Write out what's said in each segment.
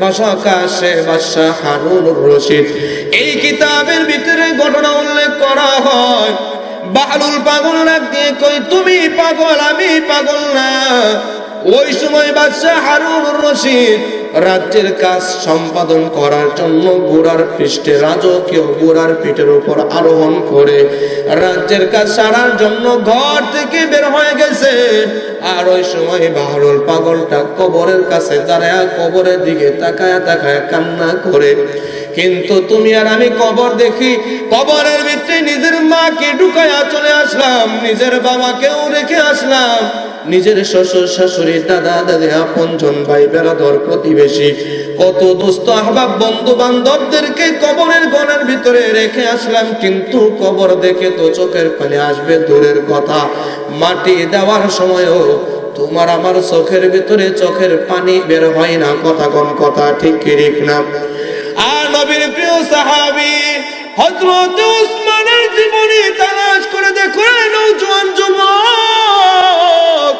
বাসাকাশে বাদশাহ হারুনুর রশিদ। এই কিতাবের ভিতরে ঘটনা উল্লেখ করা হয় বাহলুল পাগল ডাক দিয়ে কই, তুমি পাগল, আমি পাগল না। ওই সময় বাদশাহ হারুনুর রশিদ রাজ্যের কাজ সম্পাদন করার জন্য গোড়ার পৃষ্ঠে, রাজকীয় বুড়ার পিঠের উপর আরোহণ করে রাজ্যের কাজ সারার জন্য ঘর থেকে বের হয়ে গেছে। আর ওই সময় বাহরুল পাগলটা কবরের কাছে দাঁড়ায় কবরের দিকে তাকায় তাকায় কান্না করে কিন্তু তুমি আর আমি কবর দেখি, কবরের ভিতরে নিজের মাকে ঢুকায়া চলে আসলাম, নিজের বাবাকেও রেখে আসলাম। নিজের শ্বশুর, শাশুড়ি, দাদা, দাদি, আপনজন, ভাই বেড়াদর প্রতিবেশী। কত দোস্ত আহবাব বন্ধু বান্ধবদেরকে কবরের গণের ভিতরে রেখে আসলাম, কিন্তু কবর দেখে তো চোখের পানি আসবে দূরের কথা। মাটি দেওয়ার সময়ও তোমার আমার চোখের ভিতরে চোখের পানি বের হয় না, কথা কোন কথা, ঠিক ঠিক না। প্রিয় সাহাবী, হযরত উসমানের জীবনী তালাশ করে দেখো এই যুবক।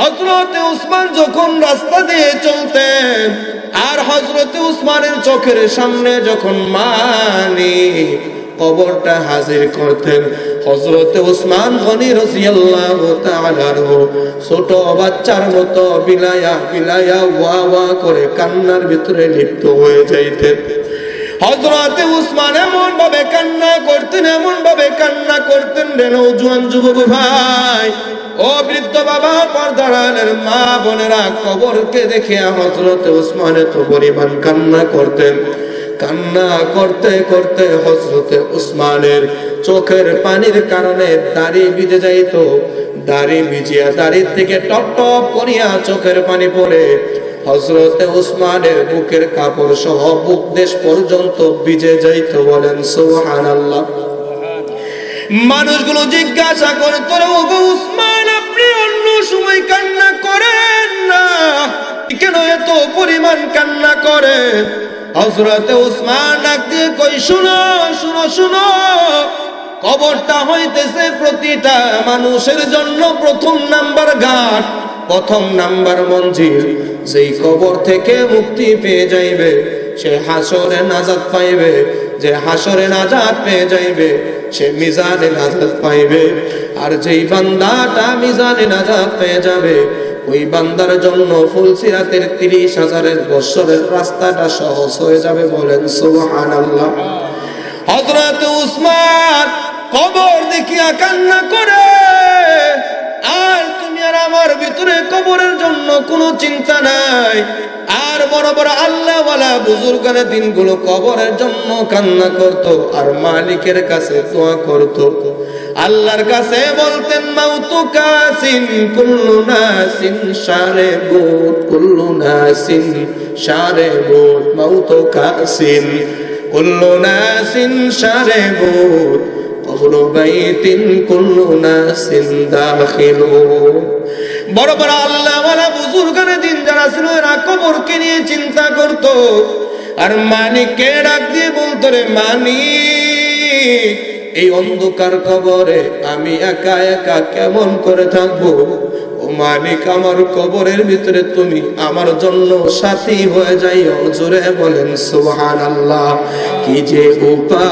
হযরত উসমান যখন রাস্তা দিয়ে চলতেন, আর হযরত উসমানের চোখের সামনে যখন মানি কবরটা হাজির করতেন, হযরত উসমান গনি রাদিয়াল্লাহু তাআলা ছোট বাচ্চার মতো বিলায়া বিলায়া ওয়া ওয়া করে কান্নার ভিতরে লিপ্ত হয়ে যাইতেন। হজরতে উসমান এমন ভাবে কান্না করতেন এমন ভাবে কান্না করতেন রে নৌজুয়ান যুবক ভাই। ও বৃদ্ধ বাবা, পর্দারানের মা বোনেরা কবরকে দেখে হজরতে উসমান তো পরিমাণ কান্না করতেন। কান্না করতে করতে হজরতে উসমানের চোখের পানির কারণে দাড়ি ভিজে যাইতো। দাড়ি ভিজিয়া দাড়ির থেকে টপ টপ করিয়া চোখের পানি পড়ে। হজরতে উসমানের বুকের কাপড় সহ বুক দেশ পর্যন্ত ভিজে যাইতো বলেন সোহান আল্লাহ মানুষগুলো জিজ্ঞাসা করে, তোর উসমান, আপনি অন্য সময় কান্না করেন না? কেন এত পরিমাণ কান্না করে হজরতে উসমান ডাক দিয়ে কই শুনো শুনো শুনো কবরটা হইতেছে প্রতিটা মানুষের জন্য প্রথম নাম্বার ঘাট, প্রথম নাম্বার মঞ্জিল। যেই কবর থেকে মুক্তি পেয়ে যাইবে, সে হাসরে নাজাত পাইবে। যে হাসরে নাজাত পেয়ে যাইবে, সে মিজানে নাজাত পাইবে। আর যেই বান্দাটা মিজানে নাজাত পেয়ে যাবে, ওই বান্দার জন্য ফুলসিরাতের তিরিশ হাজারের বৎসরের রাস্তাটা সহজ হয়ে যাবে বলেন সুবহান আল্লাহ হজরত উসমান কবর দেখিয়া কান্না করে, আর তুমি আর আমার ভিতরে কবরের জন্য কোনো চিন্তা নাই। আর বড় বড় আল্লাহ ওয়ালা বুজুর্গার দিনগুলো কবরের জন্য কান্না করত আর মালিকের কাছে দোয়া করত। আল্লাহর কাছে বলতেন, মাউতু কাসিন, কুল্লু নাসিন শারে বুত কুল্লু নাসিন শারে বুত মাউতু কাসিন। নাসিন শারে বুত কবর বাইতিন কুল্লু নাসিন দাখিলু। বড় বড় আল্লাহ ওয়ালা দিন যারা ছিল, এরা কবরকে নিয়ে চিন্তা করত। আর মানিককে ডাক দিয়ে বলতো, রে মানিক, এই অন্ধকার কবরে আমি একা একা কেমন করে থাকব? ও মালিক, আমার কবরের ভিতরে তুমি আমার জন্য সাথী হয়ে যাই জোরে বলেন সুহান আল্লাহ কি যে উপায়।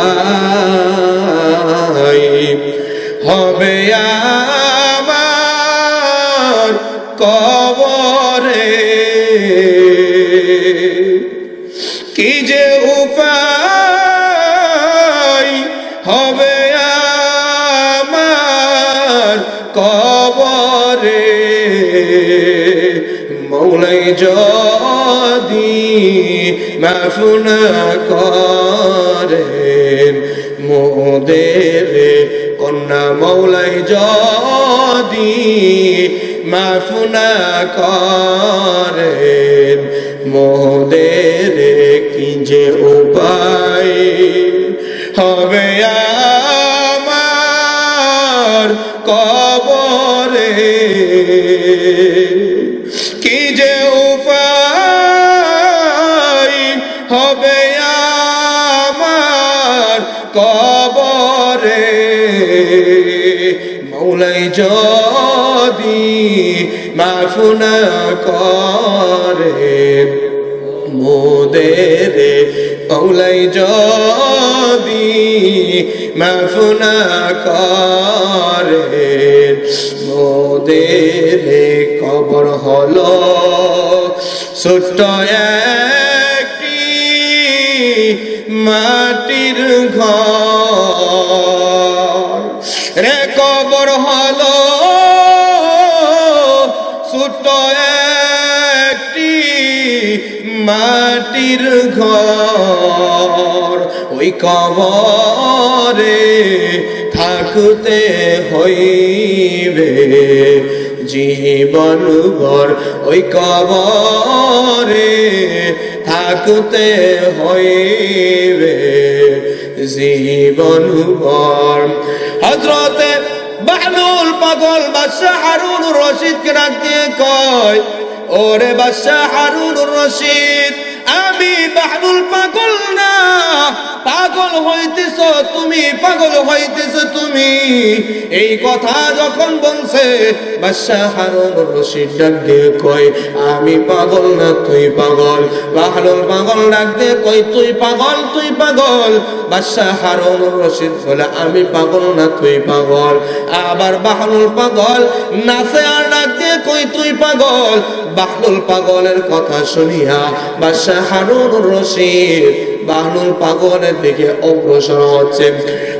যদি মাফুনা করেন মোদের কন্যা মৌলাই যদি মাফুনা করেন মোদের কি যে উপায় হবে আমার কবরে? মাফুনা করে। মোদের কৌলাই যদি মাফনা করে। মোদের কবর হলো ছোট্ট একটি মাটির ঘর। রে কবর হলো মাটির ঘর, ওই কবরে থাকতে হইবে জীবন ভর, ওই কবরে থাকতে হইবে জীবন ভর। হজরতে বাহলুল পাগল বাদশাহ হারুন রশিদকে ডাক দিয়ে কয় ওরে বাদশাহ হারুন রশিদ আমি বাহলুল পাগল না। পাগল হইতেছ, তুমি পাগল হইতেছ তুমি। এই কথা যখন বলছে বাদশাহ হারুন রশিদ ডাক দিয়ে কয়, আমি পাগল না, তুই পাগল। বাহলুল পাগল ডাক দিয়ে কই তুই পাগল তুই পাগল। বাদশাহ হারুন রশিদ বলে, আমি পাগল না, তুই পাগল। আবার বাহলুল পাগল নাচে আর ডাক দিয়ে কই তুই পাগল। বাহলুল পাগলের কথা শুনিয়া বাদশাহ হারুন রশিদ বাহলুল পাগলের দিকে অগ্রসর হচ্ছে।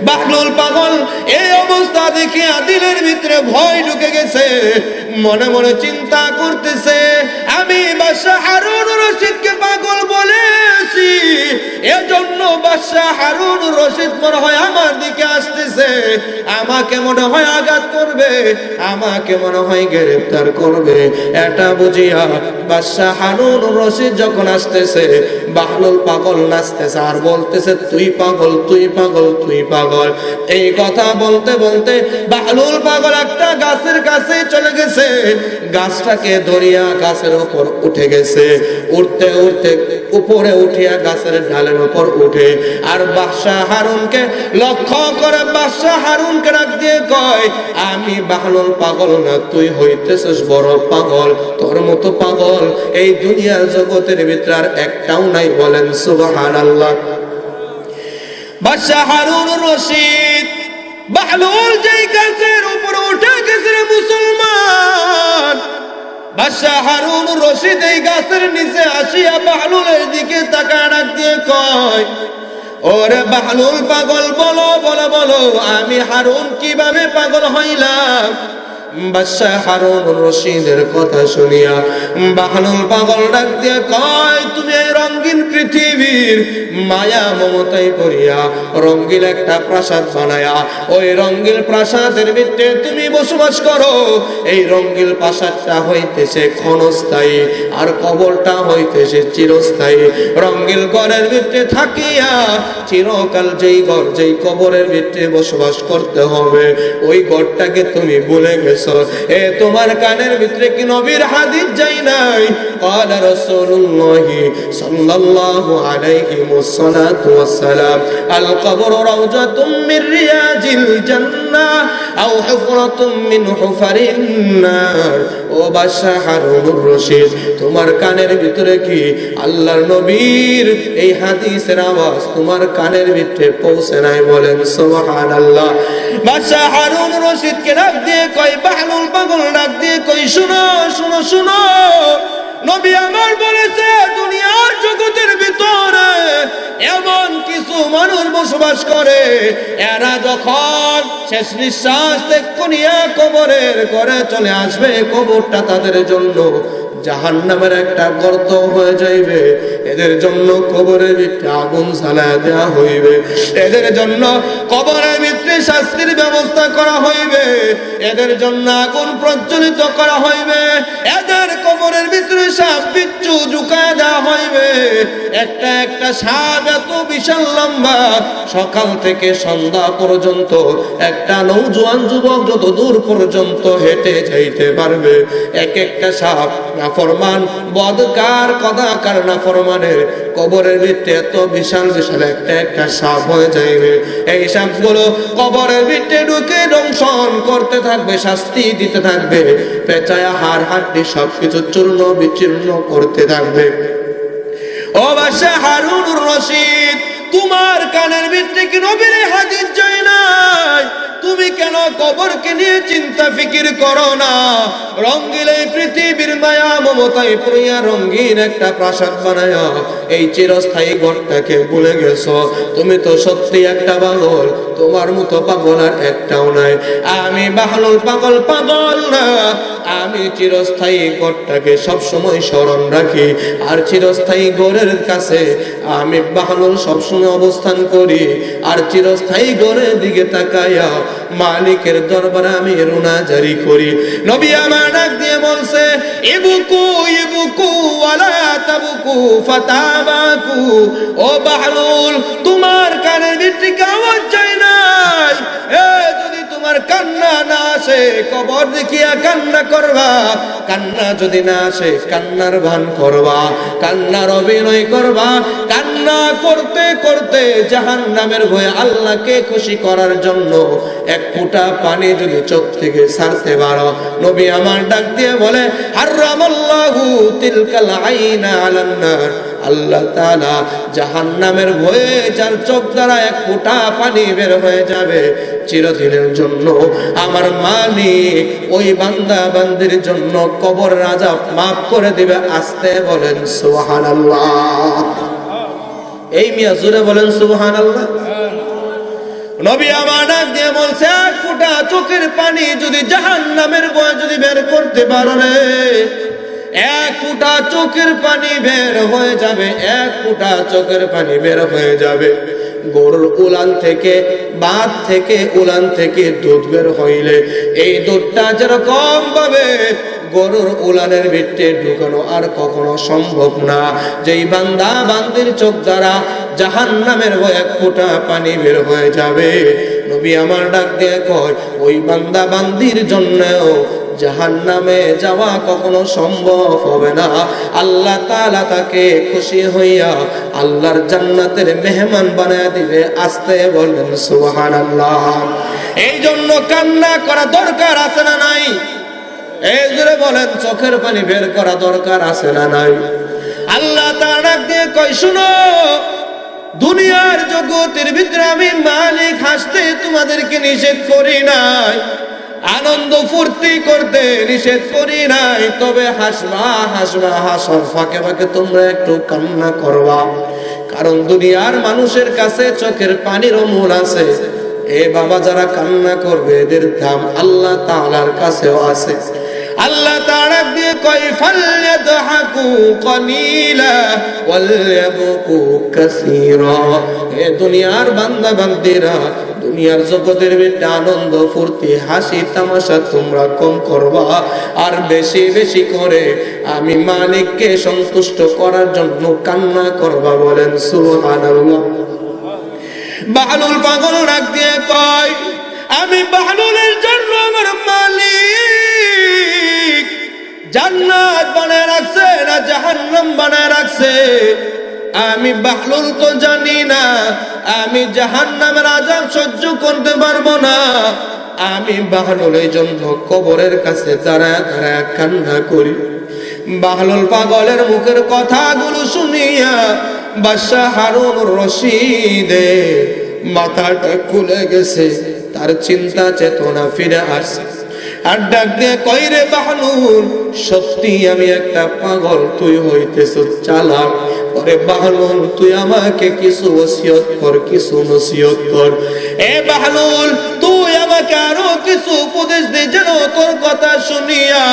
বাহলুল পাগল এই অবস্থা দেখে আদিলের ভিতরে ভয় ঢুকে গেছে। মনে মনে চিন্তা করতেছে, আমি বাদশাহ হারুন রশিদকে পাগল বলেছি। এজন্য বাদশাহ হারুন রশিদ মনে হয় আমার দিকে আসতেছে। আমাকে মনে হয় আঘাত করবে, আমাকে মনে হয় গ্রেফতার করবে। এটা বুঝিয়া বাদশাহ হারুন রশিদ যখন আসতেছে, বাহলুল পাগল নাচতেছে আর বলতেছে, তুই পাগল তুই পাগল তুই পাগল। এই কথা বলতে বলতে বাহলুল পাগল একটা গাছের কাছে চলে গেছে। গাছটাকে ধরিয়া গাছের উপর উঠে গেছে। উঠতে উঠতে উপরে উঠিয়া গাছের ঢালের উপর উঠে। আর বাদশাহ হারুনকে লক্ষ্য করে বাদশাহ হারুনকে ডাক দিয়ে কয়, আমি বাহলুল পাগল না, তুই হইতেছিস বড় পাগল, তোর মতো পাগল। এই দুনিয়ার জগতের ভিতরে আর একটাও নাই বলেন সুবহানাল্লাহ। বাদশাহ হারুন রশিদ বাহলুল যেই গাছের উপর উঠে গেছে মুসলমান। বাদশাহ হারুন রশিদ এই গাছের নিচে আসিয়া বাহলুলের দিকে তাকায় ডাক দিয়ে কয়, ওরে বাহলুল পাগল বলো বলো বলো, আমি হারুন কীভাবে পাগল হইলাম? প্রাসাদটা হইতেছে ক্ষণস্থায়ী আর কবরটা হইতেছে চিরস্থায়ী। রঙ্গিল ঘরের ভিতরে থাকিয়া চিরকাল যেই ঘর যেই কবরের ভিতরে বসবাস করতে হবে, ওই ঘরটাকে তুমি গেছো। এ তোমার কানের ভিতরে কি নবীর হাদিস যাই নাই قال رسول الله صلى الله عليه والصلاة والسلام القبر روضة من رياض الجنة أو حفرة من حفر النار ও বাদশাহ হারুনুর রশিদ, তোমার কানের ভিতরে কি আল্লাহর নবীর এই হাদিসের আওয়াজ তোমার কানের ভিতরে পৌঁছে নাই বলেন সুবহানাল্লাহ। বাদশাহ হারুন রশিদকে ডাক দিয়ে কই বাহলুল পাগল, ডাক দিয়ে কই শুনো শুনো শুনো। নবী আমার বলেছে, দুনিয়ার জগতের ভিতরে এমন কিছু মানুষ বসবাস করে, এরা যখন শেষ নিঃশ্বাস ত্যাগ কবরের করে চলে আসবে, কবরটা তাদের জন্য জাহান নামের একটা গর্ত হয়ে যাইবে। এদের জন্য কবরের ভিতরে আগুন জ্বালায় দেওয়া হইবে। এদের জন্য কবরের ভিতরে শাস্তির ব্যবস্থা করা হইবে। এদের জন্য আগুন প্রজ্বলিত করা হইবে। এদের কবরের ভিতরে সাপ, বিচ্ছু ঝুঁকায় দেওয়া হইবে। একটা একটা সাপ এত বিশাল লম্বা, সকাল থেকে সন্ধ্যা পর্যন্ত একটা নৌজোয়ান যুবক যত দূর পর্যন্ত হেঁটে যাইতে পারবে, এক একটা সাপ নাফরমান, বদকার কদাকার নাফরমানের কবরের ভিতরে এত বিশাল বিশাল একটা একটা সাপ হয়ে যাইবে। এই সাপগুলো কবরের ভিতরে ঢুকে দংশন করতে থাকবে, শাস্তি দিতে থাকবে, পেঁচায়া হাড় হাড্ডি সবকিছু চূর্ণ বিচূর্ণ করতে থাকবে। ও বাদশাহ হারুনুর রশিদ, তোমার কানের ভিতরে কি নবীর হাদিস তুমি কেন কবরকে নিয়ে চিন্তা ফিকির করো না? রঙ্গিল পৃথিবীর মায়া মমতায় পুরিয়া রঙ্গিন একটা প্রাসাদ বানায় এই চিরস্থায়ী ঘরটাকে ভুলে গেছো? তুমি তো সত্যি একটা পাগল, তোমার মতো পাগল আর একটাও নাই। আমি বাহল পাগল পাগল না। আমি চিরস্থায়ী ঘরটাকে সবসময় স্মরণ রাখি। আর চিরস্থায়ী ঘরের কাছে আমি বাহলুল সবসময় অবস্থান করি। আর চিরস্থায়ী ঘরের দিকে তাকাইয়া মালিকের দরবারে আমি রুনা জারি করি। নবী আমার ডাক দিয়ে বলছে, ইবুকু ইবুকু ওয়ালা তাবুকু, ফাতাবাকু। ও বাহলুল তোমার কানের ভিতরে কবর দেখিয়া কান্না করবা। কান্না যদি না আসে, কান্নার ভান করবা। কান্নার অভিনয় করবা। কান্না করতে করতে জাহান নামের ভয়ে আল্লাহকে খুশি করার জন্য এক ফুটা পানি যদি চোখ থেকে ছাড়তে পারো, নবী আমার ডাক দিয়ে বলে, হারামাল্লাহু তিলকাল আইনা আলান্নার। আল্লাহ তাআলা জাহান্নামের ভয়ে যার চোখ দ্বারা এক ফোঁটা পানি বের হয়ে যাবে চিরদিনের জন্য। আমার মালিক ওই বান্দা বান্দির জন্য কবর রাজা মাফ করে দিবে আসতে বলেন, সুবহানাল্লাহ। এই মিয়া জুড়ে বলেন, সুবহানাল্লাহ। নবী আমার ডাক দিয়ে বলছে, এক ফোঁটা চোখের পানি যদি জাহান্নামের ভয়ে যদি বের করতে পারো রে এক ফুটা চোখের পানি বের হয়ে যাবে, এক ফুটা চোখের পানি বের হয়ে যাবে। গরুর উলান থেকে বাদ থেকে, উলান থেকে দুধ বের হইলে এই দুধটা যেরকম ভাবে গরুর উলানের ভিত্তে ঢুকানো আর কখনো সম্ভব না। যেই বান্দা বান্দির চোখ দ্বারা জাহান নামের এক ফোঁটা পানি বের হয়ে যাবে। নবী আমার ডাক দিয়ে কয়, ওই বান্দা বান্দির জন্যও জাহান নামে যাওয়া কখনো সম্ভব হবে না। আল্লাহ তালা তাকে খুশি হইয়া আল্লাহর জান্নাতের মেহমান বানায় দিবে আসতে বলেন সুবহানাল্লাহ। এই জন্য কান্না করা দরকার আছে না নাই? এই জুড়ে বলেন, চোখের পানি বের করা দরকার আছে না নাই? আল্লাহ তাআলা দিয়ে কই শুনো, দুনিয়ার জগতের ভিতরে আমি মালিক হাসতে তোমাদেরকে নিষেধ করি নাই। আনন্দ ফুর্তি করতে নিষেধ করি নাই, তবে হাসবা হাসবা, হাসর, ফাঁকে ফাঁকে তোমরা একটু কান্না করবা। কারণ দুনিয়ার মানুষের কাছে চোখের পানির মূল আছে। এ বাবা যারা কান্না করবে, এদের দাম আল্লাহ তালার কাছেও আছে। আল্লাহ তাআলা দিয়ে কই ফালয়াদহাকু কলিলা ওয়ালয়াবকু কাসীরা। এ দুনিয়ার বান্দা বান্দিরা দুনিয়ার জগতের ভিতরে আনন্দ, ফুর্তি, হাসি, তামাশা তোমরা কম করবা। আর বেশি বেশি করে আমি মালিককে সন্তুষ্ট করার জন্য কান্না করবা বলেন সুবহানাল্লাহ। বাহলুল পাগল ডাক দিয়ে কয়, আমি বাহলুলের জন্য আমার মালিক জান্নাত বানায় রাখছে না জাহান্নাম বানায় রাখছে। আমি বাহলুল তো জানি না, আমি জাহান্নামের আজাব সহ্য করতে পারব না। আমি বাহলুলের জন্য কবরের কাছে দাঁড়ায় দাঁড়ায় কান্না করি। বাহলুল পাগলের মুখের কথাগুলো শুনিয়া বাদশাহ হারুন রশিদে মাথাটা খুলে গেছে, তার চিন্তা চেতনা ফিরে আসছে। আর ডাক দিয়ে কই রে বাহলুল সত্যি আমি একটা পাগল, তুই হইতেছ চালাক। ওরে বাহলুল তুই আমাকে কিছু ওসিয়ত কর, কিছু নসিয়ত কর। এ বাহলুল তুই আমাকে আরও কিছু উপদেশ দে, যেন তোর কথা শুনিয়া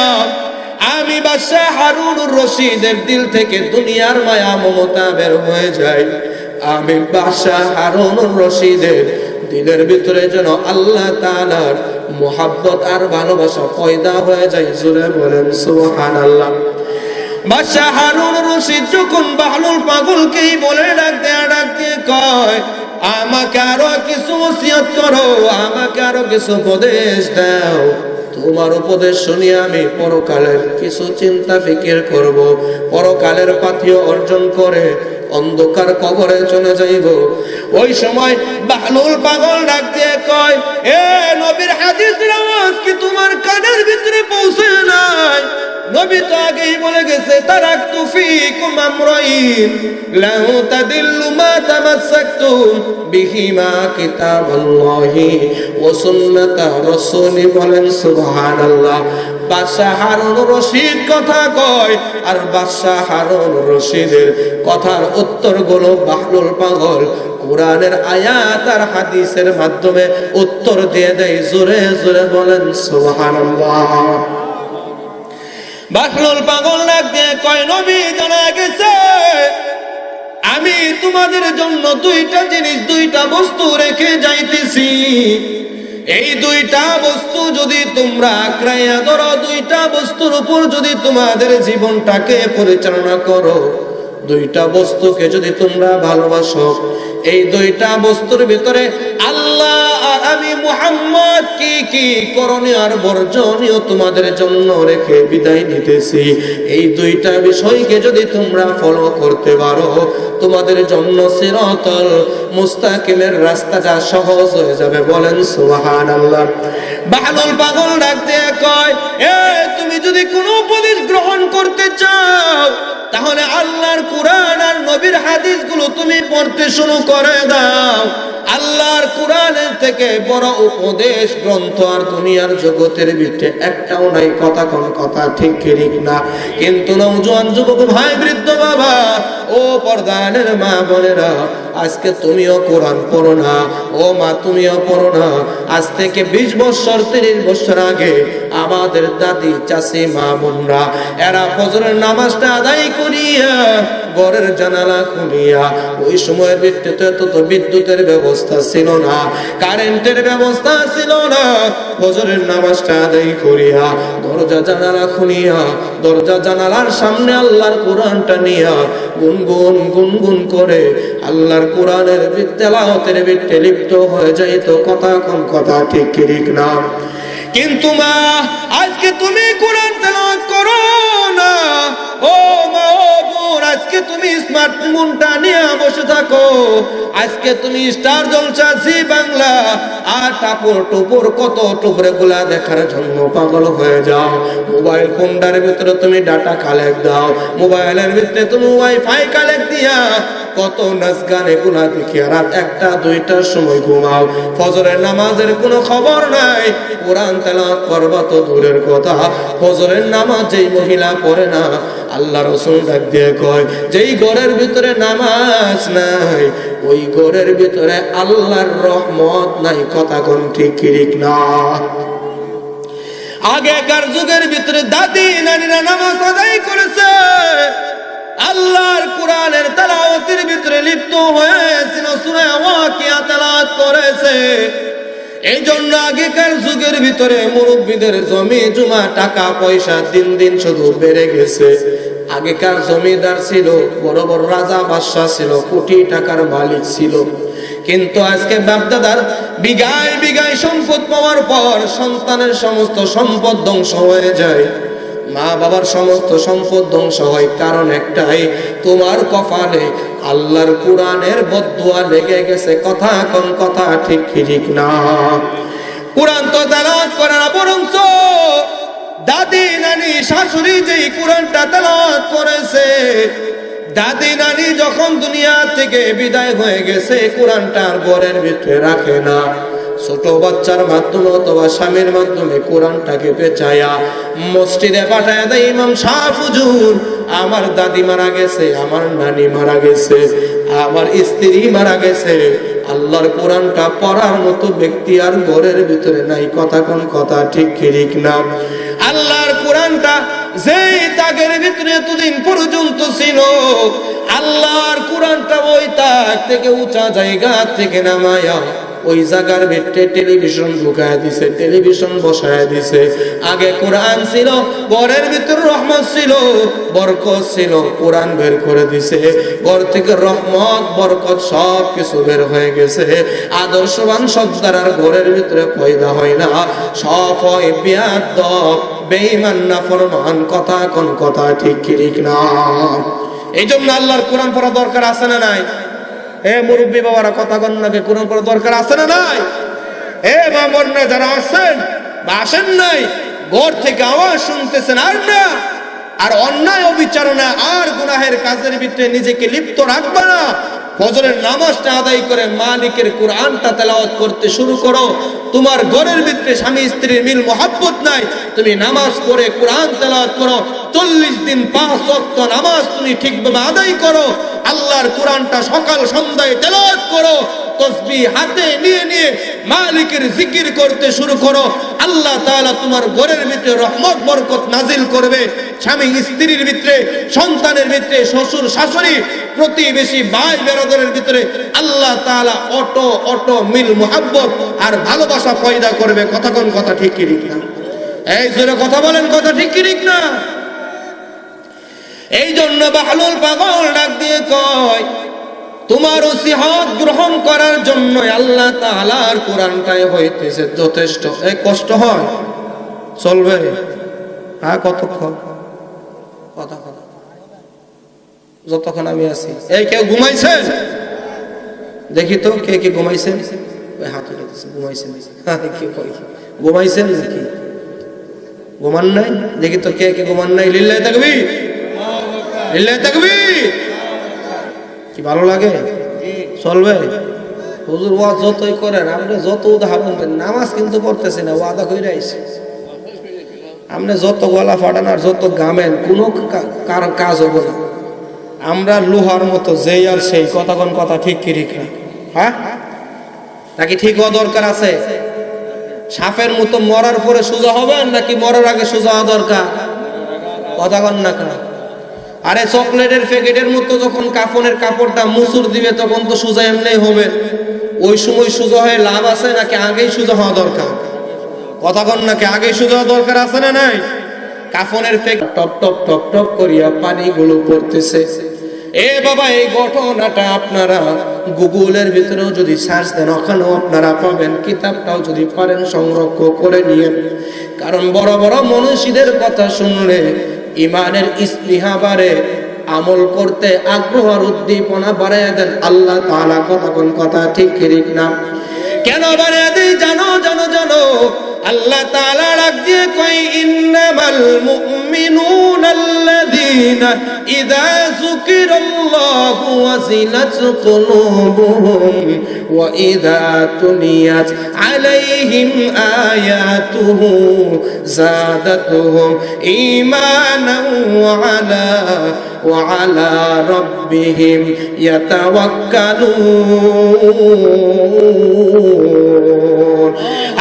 আমি বাদশাহ হারুনুর রশিদের দিল থেকে দুনিয়ার মায়া মমতা বের হয়ে যায়। আমি বাদশাহ হারুনুর রশিদের দিলের ভিতরে যেন আল্লাহ তাআলার মোহাব্বত আর ভালোবাসা পয়দা হয়ে যায়। জোরে বলেন পাগলকেই বলে ডাক দেয়া ডাক কয়, আমাকে আরও কিছু আমাকে আরও কিছু উপদেশ দাও। তোমার উপদেশ আমি পরকালের কিছু চিন্তা ফিকির করব। পরকালের পাথিও অর্জন করে অন্ধকার কবরে চলে যাইব। ওই সময় বাহলুল পাগল ডাক দিয়ে কয়, এ নবীর হাদিস আওয়াজ কি তোমার কানের ভিতরে পৌঁছে নাই? নবী তো আগেই বলে গেছে, তারাকতু ফিকুম আমরাইন, লাউ তাদিল্লু মা বিহিমা ওয়া সুন্নাতা রাসূলি বলেন, সুবহানাল্লাহ। হারুন রশিদ কথা কয়, আর বাদশাহ হারুন রশিদের কথার উত্তরগুলো বাহলুল পাগল কোরআনের আয়াত আর হাদিসের মাধ্যমে উত্তর দিয়ে দেয়, জোরে জোরে বলেন, সুবহানাল্লাহ। বাহলুল পাগল দিয়ে কয়, নবী জানা গেছে। আমি তোমাদের জন্য দুইটা জিনিস, দুইটা বস্তু রেখে যাইতেছি। এই দুইটা বস্তু যদি তোমরা আক্রাইয়া ধরো, দুইটা বস্তুর উপর যদি তোমাদের জীবনটাকে পরিচালনা করো, দুইটা বস্তুকে যদি তোমরা ভালোবাসো এই দুইটা বস্তুর ভিতরে আল্লাহ আর আমি মুহাম্মদ কি কি করণীয় আর বর্জনীয় তোমাদের জন্য রেখে বিদায় নিতেছি। এই দুইটা বিষয়কে যদি তোমরা ফলো করতে পারো, তোমাদের জন্য সিরতল মুস্তাকিমের রাস্তাটা সহজ হয়ে যাবে, বলেন সুবহানাল্লাহ। বাহলুল পাগল ডাক দিয়ে কয়, এ, তুমি যদি কোনো উপদেশ গ্রহণ করতে চাও, তাহলে আল্লাহর কোরআন আর নবীর হাদিসগুলো তুমি পড়তে শুরু করে দাও। আল্লাহর কোরআনের থেকে বড় উপদেশ গ্রন্থ আর দুনিয়ার জগতের ভিতরে একটাও নাই, কথা কোন কথা ঠিক ঠিক না। কিন্তু নৌজোয়ান যুবক ভাই, বৃদ্ধ বাবা ও পর্দানের মা বোনেরা, আজকে তুমিও কোরআন পড়ো না। ও মা, তুমিও পড়ো না। আজ থেকে বিশ বছর, তিরিশ বছর আগে আমাদের দাদি চাষি মা বোনরা, এরা ফজরের নামাজটা আদায় করিয়া ঘরের জানালা খুলিয়া, ওই সময়ের ভিত্তিতে তো তো বিদ্যুতের ব্যবস্থা ছিল না, কারেন্টের ব্যবস্থা ছিল না। ফজরের নামাজটা আদায় করিয়া দরজা জানালা খুলিয়া, দরজা জানালার সামনে আল্লাহর কোরআনটা নিয়া গুনগুন গুনগুন করে আল্লাহর কোরআনের তেলাওয়াতের বৃত্তে লিপ্ত হয়ে যাইত কথা কোন কথা ঠিক ঠিক না? কিন্তু মা, আজকে তুমি কোরআন তেলাওয়াত করো না। ও মা আজকে তুমি স্মার্টফোনটা নিয়ে বসে থাকো। আজকে তুমি স্টার জলসা জি বাংলা, আর টাপুর টুপুর কত টুকরে গুলা দেখার জন্য পাগল হয়ে যাও। মোবাইল ফোনটার ভিতরে তুমি ডাটা কালেক্ট দাও, মোবাইলের ভিতরে তুমি ওয়াইফাই কালেক্ট দিয়া কত নাচ গান এগুলা দেখিয়া রাত একটা, দুইটার সময় ঘুমাও। ফজরের নামাজের কোনো খবর নাই। কোরআন তেলাওয়াত করবা তো দূরের কথা। ফজরের নামাজ যেই মহিলা পড়ে না, আল্লাহ রসুল ডাক দিয়ে কয়, যেই ঘরের ভিতরে নামাজ নাই, ওই ঘরের ভিতরে আল্লাহর রহমত নাই, কথা কোন ঠিক ঠিক না। আগেকার যুগের ভিতরে দাদি, নানিরা নামাজ আদায় করেছে। আল্লাহর কোরআনের তেলাওয়াতের ভিতরে লিপ্ত হয়েছিল সূরা ওয়াকিয়া তেলাওয়াত করেছে। এই জন্য আগেকার যুগের ভিতরে মুরব্বীদের জমি জমা টাকা পয়সা দিন দিন শুধু বেড়ে গেছে। আগেকার জমিদার ছিল, বড় বড় রাজা বাদশাহ ছিল, কোটি টাকার মালিক ছিল। কিন্তু আজকে বাপদাদার বিঘায় বিঘায় সম্পদ পাওয়ার পর সন্তানের সমস্ত সম্পদ ধ্বংস হয়ে যায়। মা বাবার সমস্ত সম্পদ ধ্বংস হয়। কারণ একটাই, তোমার কপালে আল্লাহর কোরআনের বদুয়া লেগে গেছে। কথা কোন কথা ঠিক ঠিক না। কোরআন তো তেলাওয়াত করে না, বরঞ্চ দাদি, নানি, শাশুড়ি যেই কোরআনটা তেলাওয়াত করেছে, দাদি, নানি যখন দুনিয়া থেকে বিদায় হয়ে গেছে, কোরআনটা আর ঘরের ভিতরে রাখে না। ছোট বাচ্চার মাধ্যমে অথবা স্বামীর মাধ্যমে কোরআনটাকে পেঁচায়া মসজিদে পাঠায় দেয়, ইমাম শাহ হুজুর, আমার দাদি মারা গেছে, আমার নানি মারা গেছে, আমার স্ত্রী মারা গেছে। আল্লাহর কোরআনটা পড়ার মতো ব্যক্তি আর ঘরের ভিতরে নাই। কথা কোন কথা? ঠিক ঠিক না? আল্লাহর কোরআনটা যেই তাগের ভিতরে এতদিন পর্যন্ত ছিল, আল্লাহর কোরআনটা ওই তাক থেকে উঁচা জায়গা থেকে নামায়া ওই জায়গার ভিতরে টেলিভিশন ঢুকায় দিছে, টেলিভিশন বসায় দিছে। আগে কোরআন ছিল, ঘরের ভিতরে রহমত ছিল, বরকত ছিল, কোরআন বের করে দিছে। ঘর থেকে রহমত, বরকত সব কিছু বের হয়ে গেছে। আদর্শবান সর্দার আর ঘরের ভিতরে পয়দা হয় না। সব হয় বিয়াদ, বেঈমান না ফরমান কথা কোন কথা ঠিক ঠিক না। এই জন্য আল্লাহর কোরআন পড়া দরকার আছে না নাই? এ মুরব্বী বাবারা, কথা কন্যাকে কোরআন পড়া দরকার আছে না নাই? এ মামর না, যারা আসেন বা আসেন নাই, ঘর থেকে আওয়াজ শুনতেছেন আর না। আর অন্যায় অবিচারণা আর গুনাহের কাজের ভিতরে নিজেকে লিপ্ত রাখবা না। ফজরের নামাজটা আদায় করে মালিকের কোরআনটা তেলাওয়াত করতে শুরু করো। তোমার ঘরের ভিতরে স্বামী স্ত্রীর মিল মোহাব্বত নাই। তুমি নামাজ পড়ে কোরআন তেলাওয়াত করো। চল্লিশ দিন পাঁচ ওয়াক্ত নামাজ তুমি ঠিকভাবে আদায় করো। আল্লাহর কোরআনটা সকাল সন্ধ্যায় তেলাওয়াত করো, তসবি হাতে নিয়ে নিয়ে মালিকের জিকির করতে শুরু করো। আল্লাহ তাআলা তোমার ঘরের ভিতরে রহমত, বরকত নাজিল করবে। স্বামী স্ত্রীর ভিতরে, সন্তানের ভিতরে, শ্বশুর শাশুড়ি, প্রতিবেশী ভাই বেরোদরের ভিতরে আল্লাহ তাআলা অটো অটো, মিল, মোহাব্বত আর ভালোবাসা পয়দা করবে। কথা কোন কথা ঠিক কি ঠিক না? এই জোরে কথা বলেন, কথা ঠিক কি ঠিক না? এই জন্য বাহলুল পাগল ডাক দিয়ে কয়, তোমার ওসিহত গ্রহণ করার জন্য আল্লাহ তাআলার কোরআনটাই হইতেছে যথেষ্ট। এই কষ্ট হয়? চলবে? হ্যাঁ কতক্ষণ? কথা যতক্ষণ আমি আছি। এই কেউ ঘুমাইছেন দেখি তো, কে কে ঘুমাইছেন ওই হাত ঘুমাইছেন নাকি? ঘুমান নাই? দেখি তো, কে কে ঘুমান নাই? থাকবি থাকবি কি ভালো লাগে? চলবে? হুজুর ওয়াজ যতই করেন, আপনি যত উদাহরণ দেন, নামাজ কিন্তু পড়তেছে না, ওয়াদা করে আইছে। আপনি যত গলা ফাটান আর যত গামেন, কোনো কা- কার- কাজ হবে না। আমরা লোহার মতো যেই আর সেই, কথা কোন কথা ঠিক কি ঠিক না? হ্যাঁ? নাকি ঠিক হওয়া দরকার আছে? সাপের মতো মরার পরে সোজা হবেন, নাকি মরার আগে সোজা হওয়া দরকার? কথা কন না কেন? আরে চকলেটের প্যাকেটের মতো যখন কাফনের কাপড়টা মুসুর দিবে, তখন তো সোজা এমনি হবে। ওই সময় সোজা হয়ে লাভ আছে নাকি আগেই সোজা হওয়া দরকার? কন নাকি, আগেই সোজা দরকার আছে না নাই? কাফনের প্যাকেট টপ টপ টপ টপ করিয়া পানিগুলো পড়তেছে। এ বাবা, এই ঘটনাটা আপনারা গুগলের ভিতরেও যদি সার্চ দেন, ওখানেও আপনারা পাবেন। কিতাবটাও যদি পারেন, সংরক্ষণ করে নিয়ে। কারণ বড় বড় মনীষীদের কথা শুনলে ইমানের স্পৃহা বাড়ে, আমল করতে আগ্রহ আর উদ্দীপনা বাড়াইয়া দেন, আল্লাহ তাআলা কথা কোন কথা ঠিক ঠিক না? কেন বাড়াইয়া দেই জানো জানো জানো। আল্লাহ তাআলা ডাক দিয়ে কই ইন্নামাল মুমিনুনা আল্লাযীনা ইযা যুকিরাল্লাহু ওয়াজিলাত কুলুবুহুম ওয়া ইযা তুলিয়াত আলাইহিম আয়াতুহু জাদাতুহুম ঈমানান ওয়া আলা ওয়া আলা রাব্বিহিম ইয়াতাওয়াক্কালুন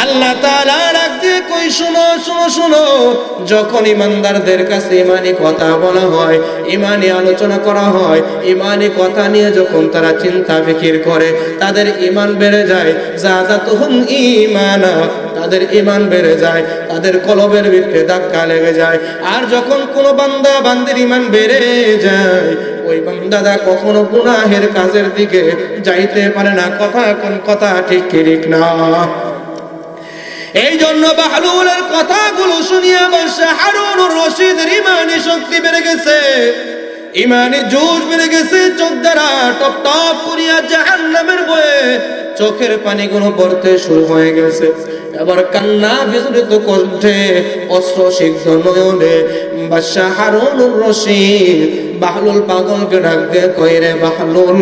আল্লাহ শুনো শুনো শুনো। যখন ইমানদারদের কাছে ইমানি কথা বলা হয়, ইমানি আলোচনা করা হয়, ইমানি কথা নিয়ে যখন তারা চিন্তা ফিকির করে, তাদের ইমান বেড়ে যায়। জাদাতুহুম ঈমানা। তাদের ইমান বেড়ে যায়, তাদের কলবের ভিতরে ধাক্কা লেগে যায়। আর যখন কোনো বান্দা বান্দির ইমান বেড়ে যায়, ওই বান্দাদা কখনো গুনাহের কাজের দিকে যাইতে পারে না। কথা কোন কথা ঠিক ঠিক না। এই জন্য বাহলুলের কথাগুলো শুনিয়া বসে হারুনুর রশিদের ইমানি শক্তি বেড়ে গেছে। ইমানি জোশ বেড়ে গেছে, চোখ দ্বারা টপ টপ করিয়া জাহান্নামের বয়ে চোখের পানিগুলো পড়তে শুরু হয়ে গেছে। এবার কান্না বিজড়িত কণ্ঠে, অস্ত্র সিদ্ধ নয়নে বাদশাহ হারুনুর রশিদ বাহলুল পাগলকে ডাক দিয়ে কই রে বাহলুল?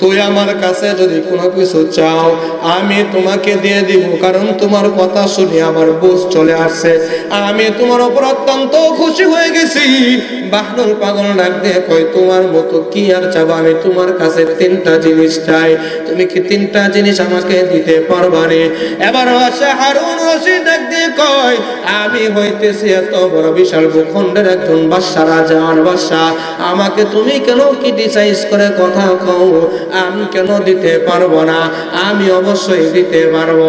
তুই আমার কাছে যদি কোনো কিছু চাও, আমি তোমাকে দিয়ে দিব, কারণ তোমার কথা শুনে আমার বুঝ চলে আসছে। আমি তোমার উপর অত্যন্ত খুশি হয়ে গেছি। বাহলুল পাগল ডাক দিয়ে কই, তোমার মতো কি আর চাবো? আমি তোমার কাছে তিনটা জিনিস চাই। তুমি কি তিনটা জিনিস আমাকে দিতে পারবা রে? এবার হারুন রশিদ ডাক দিয়ে কয়, আমি হইতেছি এত বড় বিশাল ভূখণ্ডের একজন বাদশা রাজা আর বাদশা আমাকে তুমি কেন ক্রিটিসাইজ করে কথা কও? আমি কেন দিতে পারব না? আমি অবশ্যই দিতে পারব।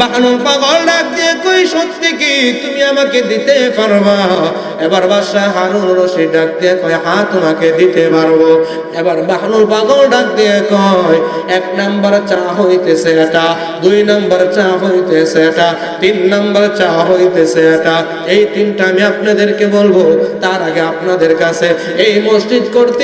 বাহানুল পাগল ডাক দিয়ে কই, সত্যি কি তুমি আমাকে দিতে পারবা? এবার বাদশাহ হারুন রশিদ ডাক দিয়ে কয় হ্যাঁ তোমাকে দিতে পারব। এবার বাহানুল পাগল ডাক দিয়ে কয়, এক নাম্বার চা হইতেছে এটা, দুই নাম্বার চা হইতেছে এটা, তিন নাম্বার চা হইতেছে এটা। এই তিনটা আমি আপনাদেরকে বলব, তার আগে আপনাদের কাছে এই মসজিদ করতে